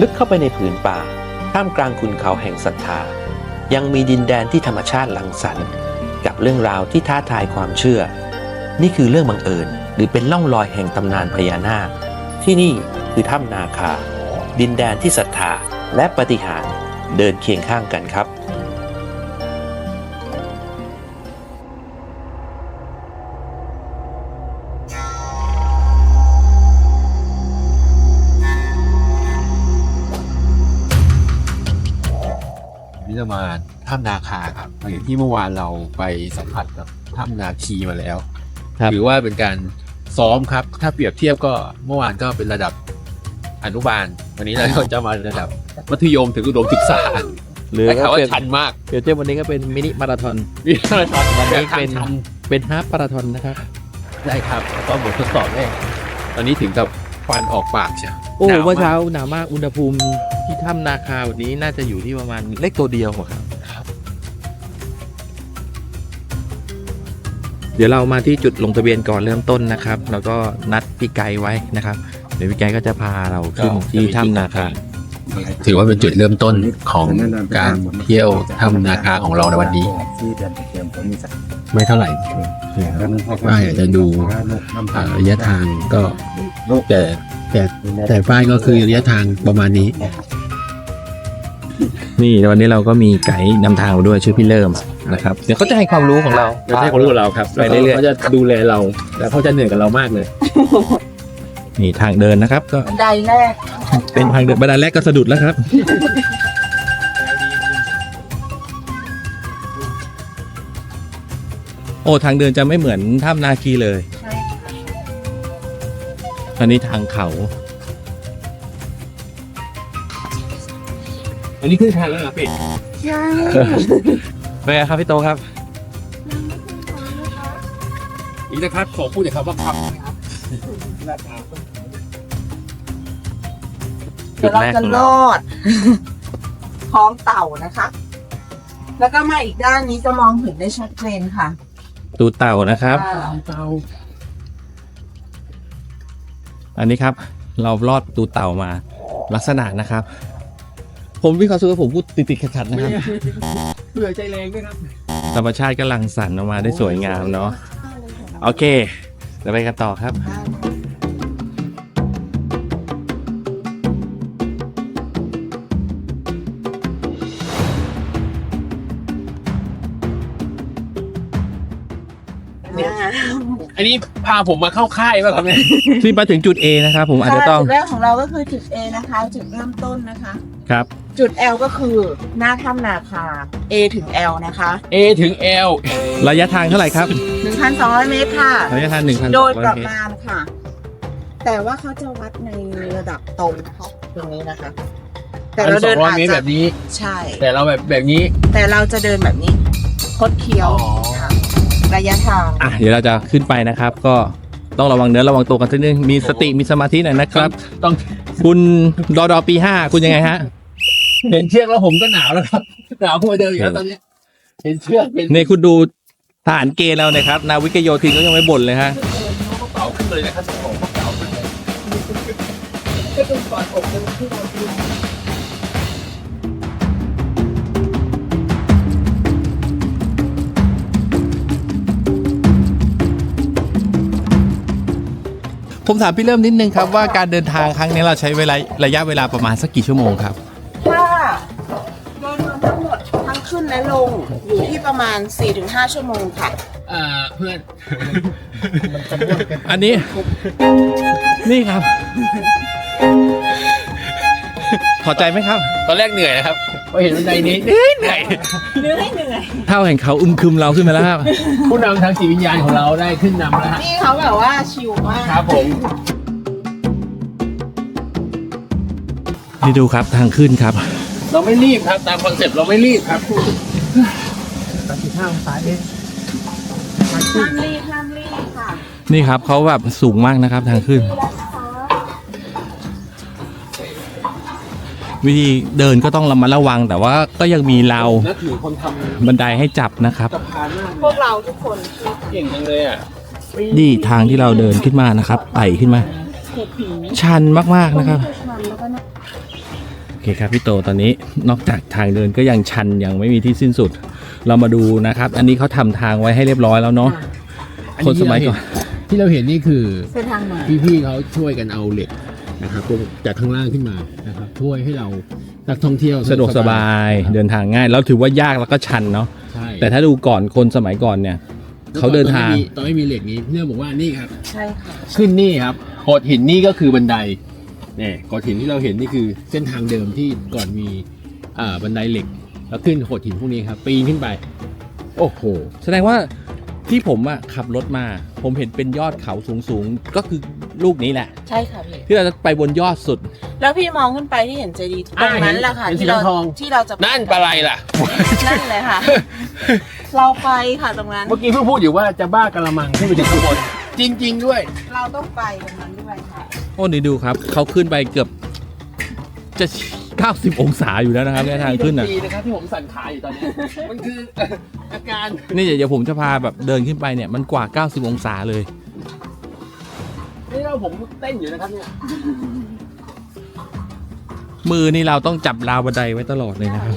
ลึกเข้าไปในผืนป่า ท่ามกลางคุณเขาแห่งศรัทธา ยังมีดินแดนที่ธรรมชาติลังสรรค์ กับเรื่องราวที่ท้าทายความเชื่อ นี่คือเรื่องบังเอิญ หรือเป็นล่องรอยแห่งตำนานพญานาค ที่นี่คือถ้ำนาคา ดินแดนที่ศรัทธาและปฏิหารเดินเคียงข้างกันครับ จะมาถ้ำนาคาครับอย่างที่เมื่อวานเราไปสัมผัสกับถ้ำนาคีมาแล้วครับถือว่าเป็นการซ้อมครับ ถ้าเปรียบเทียบก็เมื่อวานก็เป็นระดับอนุบาล วันนี้เราก็จะมาระดับ มัธยมถึงอุดมศึกษาหรือแต่ก็เขาว่าเป็นชันมากเดี๋ยวเจ้าวันนี้ก็เป็นมินิมาราธอนมีอะไรตอนวันนี้ทางเป็นชันเป็นฮาล์ฟมาราธอนนะครับได้ครับแล้วก็บททดสอบแรกตอนนี้ถึงกับฟันออกปากใช่โอ้หนวเมื่อมากเช้าหนาวมากอุณหภูมิ ที่ถ้ำนาคาวันนี้น่าจะอยู่ที่ประมาณเลขตัวเดียวอะครับเดี๋ยวเรามาที่จุดลงทะเบียนก่อนเริ่มต้นนะครับ แล้วก็นัดพี่ไกด์ไว้นะครับ เดี๋ยวพี่ไกด์ก็จะพาเราขึ้นที่ถ้ำนาคา ถือว่าเป็นจุดเริ่มต้นของการเที่ยวถ้ำนาคาของเราในวันนี้ที่เดือนเตรียมผมมีสักไม่เท่าไหร่ป้ายอาจจะดูอ่าระยะทางก็แต่แต่แต่ป้ายก็คือระยะทางประมาณนี้ นี่วันนี้เราก็มีไกด์นำทางมาด้วยชื่อพี่เริ่มนะครับเดี๋ยวเขาจะให้ความรู้ของเราจะให้ความรู้กับเราครับไปเรื่อยๆ เขาจะดูแลเรา แล้วเขาจะเหนื่อยกับเรามากเลย นี่ทางเดินนะครับ ก็บันไดแรก เป็นทางเดินบันไดแรกก็สะดุดแล้วครับ โอ้ทางเดินจะไม่เหมือนถ้ำนาคีเลย ใช่ค่ะ อันนี้ทางเขา อันนี้ขึ้นทางแล้วเหรอพี่ยังเป็นไงครับพี่โตครับอีกนะครับขอพูดอย่างครับว่าครับเดี๋ยวเราจะลอดท้องเต่านะคะ แล้วก็มาอีกด้านนี้จะมองเห็นได้ชัดเจนค่ะตูเต่านะครับ อ่าเตาอันนี้ครับ เราลอดตูเต่ามา ลักษณะนะครับ ผมวิเคราะห์ว่าผมพูดติดๆขัดๆนะครับ เบื่อใจแรงด้วยครับ ธรรมชาติก็ลังสรรค์ออกมาได้สวยงามเนาะโอเคเดี๋ยวไปกันต่อครับเนี่ยอันนี้พาผมมาเข้าค่ายป่ะครับเนี่ย ที่มาถึงจุด A นะครับผมอาจจะต้อง จุดแรกของเราก็คือจุด A นะคะ จุดเริ่มต้นนะคะ ครับ จุด L ก็คือหน้าถ้ำนาคา A ถึง L นะคะ A ถึง L ระยะทางเท่าไหร่ครับ 1,200 เมตรค่ะ ระยะทาง1,200โดยประเมตรมาณค่ะ แต่ว่าเขาจะวัดในระดับตรงตรงนี้นะคะ แต่เราเดิน1,200อาจเมตรจะแบบนี้ ใช่ แต่เราแบบแบบนี้ แต่เราจะเดินแบบนี้คดเคี้ยวค่ะระยะทาง อะ เดี๋ยวเราจะขึ้นไปนะครับ ก็ต้องระวังเนื้อระวังตัวกันสักนิดนึง มีสติมีสมาธิหน่อยนะครับ ต้อง คุณดอดอปีห้าคุณยังไงฮะ เห็นเชือกแล้วผมก็หนาวแล้วครับหนาวขึ้นมาเดิมอีกแล้วตอนนี้ เห็นเชือกเป็นนี่คุณดูทหารเกณฑ์เราเนะครับ นาวิกโยธินก็ยังไม่บ่นเลยฮะกระเป๋าขึ้นเลยนะครับของกระเป๋าขึ้นเลยก็เป็นก่อนอกเดินขึ้นมาดู ผมถามพี่เริ่มนิดนึงครับว่าการเดินทางครั้งนี้เราใช้เวลาระยะเวลาประมาณสักกี่ชั่วโมงครับ ถ้าโดยรวมทั้งหมดทั้งขึ้นและลงอยู่ที่ประมาณ 4-5 ชั่วโมงค่ะอ่าเพื่อน อันนี้ นี่ครับ พอใจไหมครับ ตอนแรกเหนื่อยนะครับ พอเห็นบันไดนี้เหนื่อยเหนื่อยเหนื่อยเหนื่อยเท่าแห่งเขาอึมครึมเราขึ้นมาแล้วครับผู้นำทางจิตวิญญาณของเราได้ขึ้นนำแล้วฮะนี่เขาแบบว่าชิลมากครับผมนี่ดูครับทางขึ้นครับ เราไม่รีบครับตามคอนเซ็ปต์เราไม่รีบครับห้ามรีบห้ามรีบค่ะนี่ครับเขาแบบสูงมากนะครับทางขึ้น วิธีเดินก็ต้องระมัดระวัง แต่ว่าก็ยังมีเรานักถือคนทำบันไดให้จับนะครับ สะพานมากพวกเราทุกคนเก่งจังเลยอะนี่ทางที่เราเดินขึ้นมานะครับไต่ขึ้นมา ชันมากๆนะครับมันแล้วก็นะโอเคครับพี่โตตอนนี้นอกจากทางเดินก็ยังชันยังไม่มีที่สิ้นสุด เรามาดูนะครับ อันนี้เขาทำทางไว้ให้เรียบร้อยแล้วเนาะคนสมัยก่อนที่เราเห็นนี่คือ เส้นทางใหม่พี่ๆเขาช่วยกันเอาเหล็ก นะครับจากข้างล่างขึ้นมานะครับช่วยให้เรานักท่องเที่ยวสะดวกสบายเดินทางง่าย แล้วถือว่ายากแล้วก็ชันเนาะใช่แต่ถ้าดูก่อนคนสมัยก่อนเนี่ย เขาเดินทางตอนไม่มีเหล็กนี้พี่เนื่องบอกว่านี่ครับ ใช่ค่ะ ขึ้นนี่ครับโขดหินนี่ก็คือบันไดเนี่ยโขดหินที่เราเห็นนี่คือเส้นทางเดิมที่ก่อนมีอ่าบันไดเหล็ก แล้วขึ้นโขดหินพวกนี้ครับ ปีนขึ้นไป โอ้โห แสดงว่าที่ผมอะขับรถมา ผมเห็นเป็นยอดเขาสูงๆ ก็คือ ลูกนี้แหละ ใช่ค่ะพี่ ที่เราจะไปบนยอดสุด แล้วพี่มองขึ้นไปที่เห็นเจดีย์ตรงนั้นแหละค่ะเห็นสีที่เราทองที่เราจะนั่นปลาไหลล่ะ นั่นเลยค่ะ เราไปค่ะตรงนั้น เมื่อกี้เพิ่งพูดอยู่ว่าจะบ้ากระมังขึ้นไปถึงข้างบนจริง ๆ ด้วย เราต้องไปตรงนั้นด้วยค่ะโอ้นี่ดูครับเขาขึ้นไปเกือบจะ 90 องศาอยู่แล้วนะครับในทางขึ้นอะดีนะครับที่ผมสั่นขาอยู่ตอนนี้ มันคืออาการ นี่เดี๋ยวผมจะพาแบบเดินขึ้นไปเนี่ยมันกว่า 90 องศาเลย นี่เราผมเต้นอยู่นะครับเนี่ยมือนี่เราต้องจับราวบันไดไว้ตลอดเลยนะครับ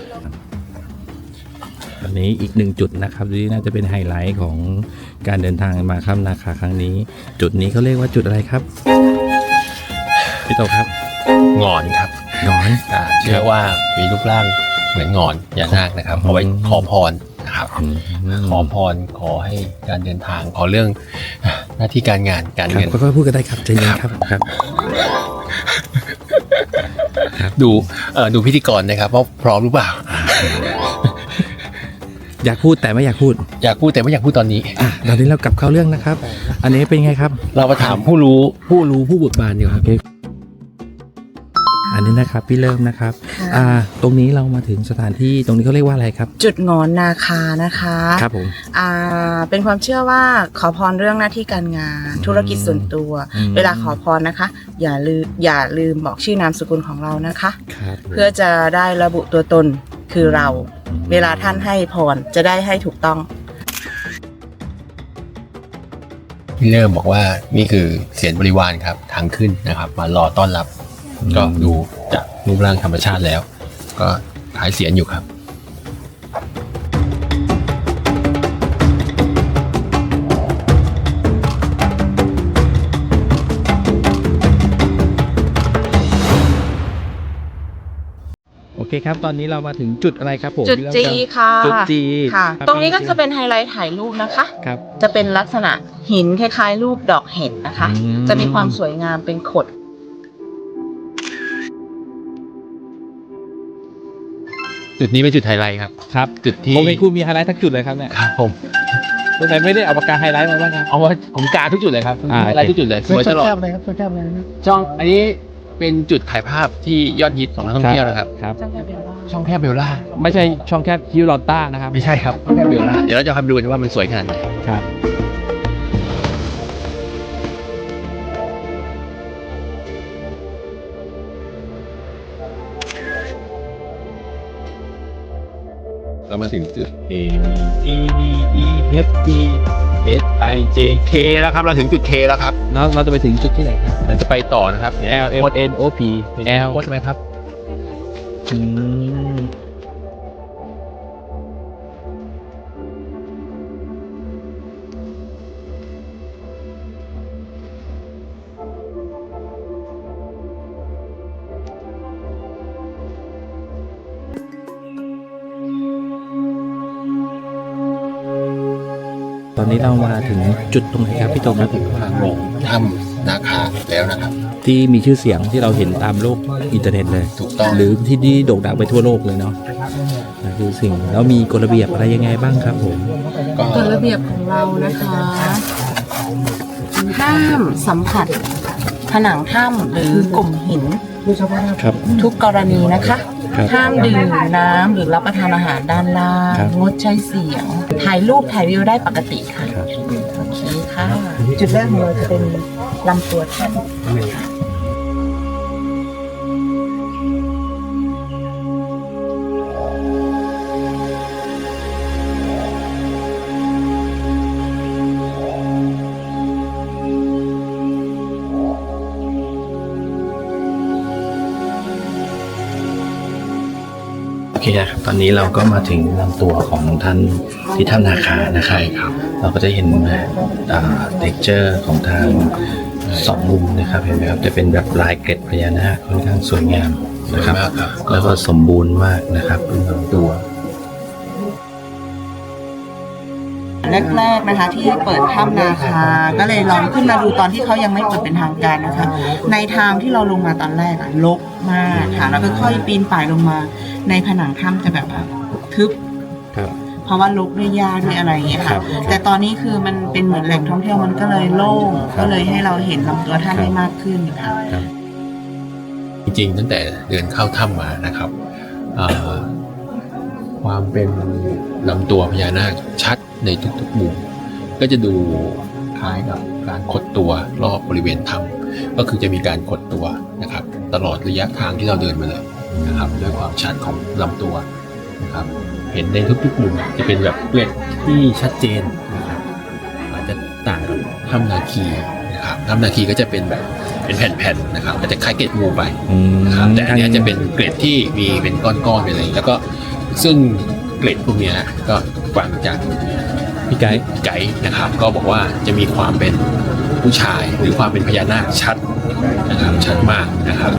อันนี้อีกหนึ่งจุดนะครับที่น่าจะเป็นไฮไลท์ของการเดินทางมาข้ามนาคาครั้งนี้ จุดนี้เขาเรียกว่าจุดอะไรครับ พี่โตครับงอนครับหนอน อ่าเชื่อว่ามีรูปร่างเหมือนงอนอย่านาคนะครับเอาไว้ขอพร นะครับ ขอพรขอให้การเดินทางขอเรื่องอะหน้าที่การงานการครับเงินค่อยๆพูดกันได้ครับใจเย็นครับครับ ดูเอ่อดูพิธีกรนะครับว่าพร้อมหรือเปล่า อยากพูดแต่ไม่อยากพูด อยากพูดแต่ไม่อยากพูดตอนนี้อะตอนนี้เรากลับเข้าเรื่องนะครับ อันนี้เป็นไงครับ เรามาถามผู้รู้ผู้รู้ผู้เบิกบานดีกว่าครับ อันนี้นะครับพี่เริ่มนะครับอ่าตรงนี้เรามาถึงสถานที่ตรงนี้เขาเรียกว่าอะไรครับ จุดงอนนาคานะคะครับผมอ่าเป็นความเชื่อว่าขอพรเรื่องหน้าที่การงาน ธุรกิจส่วนตัวอืมเวลาขอพรนะคะ อย่าลืมอย่าลืมบอกชื่อนามสกุลของเรานะคะครับเพื่อจะได้ระบุตัวตนคือเรา เวลาท่านให้พรจะได้ให้ถูกต้องพี่เริ่มบอกว่านี่คือเสียนบริวารครับทางขึ้นนะครับ มารอต้อนรับ ก็ดูจากรูปร่างธรรมชาติแล้ว ก็ขายเสียนอยู่ครับโอเคครับ ตอนนี้เรามาถึงจุดอะไรครับผมจุดพี่เริ่มจีรับค่ะจุดจีค่ะครับตรงนี้ก็จะเป็นไฮไลท์ถ่ายรูปนะคะครับจะเป็นลักษณะหินคล้ายๆ รูปดอกเห็ดนะคะอืมจะมีความสวยงามเป็นขด จุดนี้เป็นจุดไฮไลท์ครับ ครับจุดที่ผมเห็นคุณมีไฮไลท์ทั้งจุดเลยครับเนี่ยครับผมสงสัยไม่ได้เอาปากกาไฮไลท์มาบ้างครับเอาว่าผมกาทุกจุดเลยครับอ่าไฮไลท์ทุกจุดเลยสวยตลอดเลยครับแคบเลยช่องอันนี้เป็นจุดถ่ายภาพที่ยอดฮิตของนักท่องเที่ยวนะครับครับจังหวัดเบลล่าช่องแคบเบลล่าไม่ใช่ช่องแคบฮิวลอตต้านะครับไม่ใช่ครับช่องแคบเบลล่าเดี๋ยวเราจะพาไปดูกันว่ามันสวยขนาดไหนครับ เรามาถึงจุด A B E D E F G S I J K แล้วครับ เราถึงจุด K แล้วครับแล้วเราจะไปถึงจุดที่ไหนครับเราจะไปต่อนะครับ L M N O P L โค้ดไหมครับอืม อนนี้เรามาถึงจุดตรงไหนครับพี่โตครับทางลงถ้ำนาคาแล้วนะครับ ที่มีชื่อเสียงที่เราเห็นตามโลกอินเทอร์เน็ตเลยถูกต้องหรือที่นี่โด่งดังไปทั่วโลกเลยเนาะนั่นคือสิ่งแล้วมีกฎระเบียบอะไรยังไงบ้างครับผมก็กฎระเบียบของเรานะคะห้ามสัมผัสผนังถ้ำหรือกลุ่มหินครับทุกกรณีนะคะ ครับห้ามดื่มน้ำหรือรับประทานอาหารด้านล่าง ครับ งดใช้เสียง ถ่ายรูปถ่ายวิวได้ปกติค่ะ ครับ โอเคค่ะ จุดแรกของเราจะเป็นลำตัวท่าน นะครับตอนนี้เราก็มาถึงลำตัวของท่านที่ถ้ำนาคานะครับครับเราก็จะเห็นเท็กเจอร์ของทางสองมุมนะครับเห็นไหมครับจะเป็นแบบลายเกล็ดพญานาคค่อนข้างสวยงามนะครับสวยมากครับแล้วก็สมบูรณ์มากนะครับเป็นลำตัว แรกๆนะคะที่เปิดถ้ำนาคา ก็เลยลองขึ้นมาดูตอนที่เขายังไม่เปิดเป็นทางการนะคะ ในทางที่เราลงมาตอนแรกอะลกมากค่ะแล้วก็ค่อยปีนป่ายลงมา ในผนังถ้ำจะแบบว่าทึบครับเพราะว่าลกด้วยหญ้าด้วยอะไรอย่างเงี้ยครัค่ะบแต่ตอนนี้คือมันเป็นเหมือนแหล่งท่องเที่ยวมันก็เลยโล่งครับก็เลยให้เราเห็นลำตัวท่านได้มากขึ้นค่ะจริงๆตั้งแต่เดินเข้าถ้ำมานะครับอ่าความเป็นลำตัวพญานาคชัด ในทุกๆมุมก็จะดูคล้ายกับการขดตัวรอบบริเวณถ้ำก็คือจะมีการขดตัวนะครับ ตลอดระยะทางที่เราเดินมาเลยนะครับ ด้วยความชัดของลำตัวนะครับ เห็นในทุกๆมุมจะเป็นแบบเกล็ดที่ชัดเจนนะครับอาจจะต่างกับถ้ำนาคีนะครับถ้ำนาคีก็จะเป็นแบบเป็นแผ่นๆนะครับ ก็จะคล้ายเกล็ดงูไปอืมนะครับแต่อันเนี้ยจะเป็นเกล็ดที่มีเป็นก้อนๆไปเลย แล้วก็ซึ่งเกล็ดพวกเนี้ยก็ฟังจาก พี่ไกด์ไกด์นะครับ ก็บอกว่าจะมีความเป็นผู้ชายหรือความเป็นพญานาคชัดนะครับชัดมากนะครับ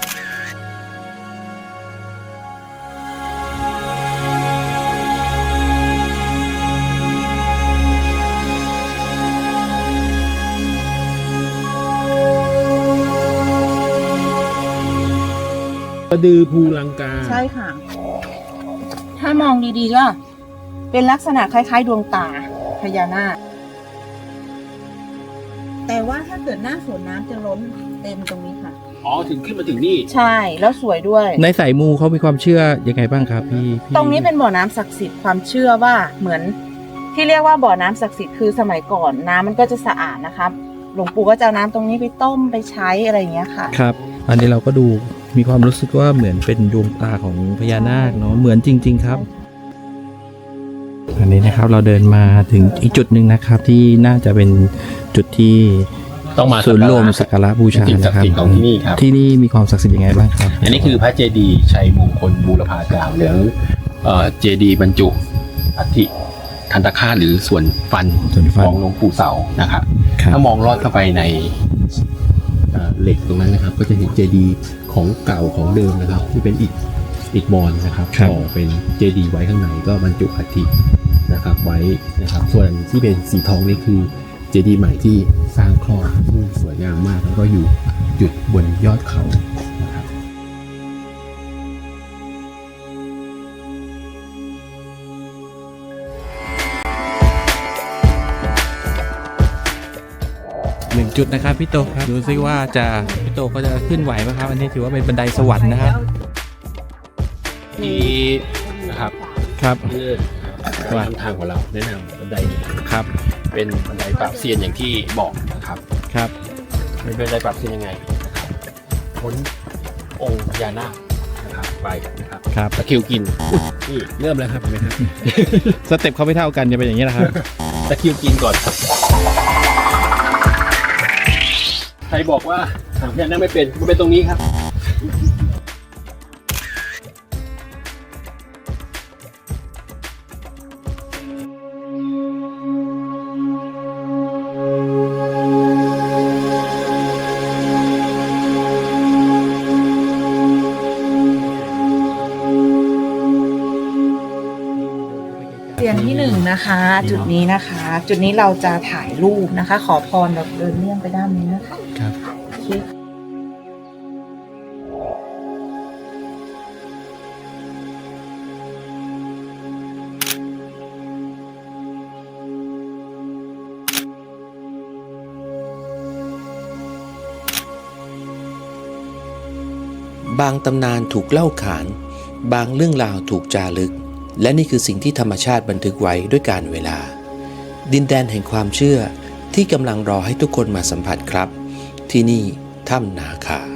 กระดือภูลังกา ใช่ค่ะ ถ้ามองดีๆก็เป็นลักษณะคล้าย ๆ ดวงตาพ ญานาค แต่ว่าถ้าเกิดหน้าฝนน้ำจะล้นเต็มตรงนี้ค่ะ อ๋อถึงขึ้นมาถึงนี่ใช่แล้วสวยด้วย ในสายมูเขามีความเชื่อยังไงบ้างครับพี่พี่ตรงนี้เป็นบ่อน้ำศักดิ์สิทธิ์ความเชื่อว่าเหมือน ที่เรียกว่าบ่อน้ำศักดิ์สิทธิ์คือสมัยก่อนน้ำมันก็จะสะอาดนะครับหลวงปู่ก็จะเอาน้ำตรงนี้ไปต้มไปใช้อะไรอย่างเงี้ยค่ะ ครับ อันนี้เราก็ดูมีความรู้สึกว่าเหมือนเป็นดวงตาของพญานาคเนาะเหมือนจริง ๆ ครับ อันนี้นะครับเราเดินมาถึงอีกจุดหนึ่งนะครับที่น่าจะเป็นจุดที่ต้องมาศูนย์รวมสักการะบูชาสิ่งศันะกครับดิ์สิทธิ์ของที่นี่ครับที่นี่มีความศักดิ์สิทธิ์ยังไงบ้างครับ อันนี้คือพระเจดีย์ชัยมงคลบูรพาจารย์หรือเอ่อเจดีย์บรรจุอัฐิทันตคาตหรือส่วนฟันส่วนฟันของหลวงปู่เสานะครับครับ ถ้ามองลอดเข้าไปในเอ่อเหล็กตรงนั้นนะครับ ก็จะเห็นเจดีย์ของเก่าของเดิมนะครับ ที่เป็นอิฐ อิฐมอนนะครับครับก่อเป็นเจดีย์ไว้ข้างในก็บรรจุอัฐินะครับไว้นะครับ ส่วนที่เป็นสีทองนี่คือเจดีย์ใหม่ที่สร้างคลอดซึ่งสวยงามมากแล้วก็อยู่หยุดบนยอดเขานะครับ หนึ่งจุดนะครับพี่โตครับดูซิว่าจะพี่โตก็จะขึ้นไหวไหมครับ อันนี้ถือว่าเป็นบันไดสวรรค์นะครับ ที่นะครับครับเพื่อว่าทางของเราแนะนำบันไดนี้ครับ เป็นบันไดปราบเซียนอย่างที่บอกนะครับครับมันเป็นบันไดปราบเซียนยังไงนะครับพ้นองค์พญานาคนะครับไปนะครับครับตะคริวกินอุ๊ยนี่เริ่มแล้วครับเห็นไหมครับสเต็ปเขาไม่เท่ากันจะเป็นอย่างนี้นะครับตะคริวกินก่อนใครบอกว่าหางพญานาคไม่เป็นมันเป็นตรงนี้ครับ นะคะ จุดนี้นะคะ จุดนี้เราจะถ่ายรูปนะคะ ขอพรแบบเดินเลี่ยงไปด้านนี้นะคะครับโอเคบางตำนานถูกเล่าขาน บางเรื่องราวถูกจารึก และนี่คือสิ่งที่ธรรมชาติบันทึกไว้ด้วยการเวลา ดินแดนแห่งความเชื่อที่กำลังรอให้ทุกคนมาสัมผัสครับ ที่นี่ถ้ำนาคา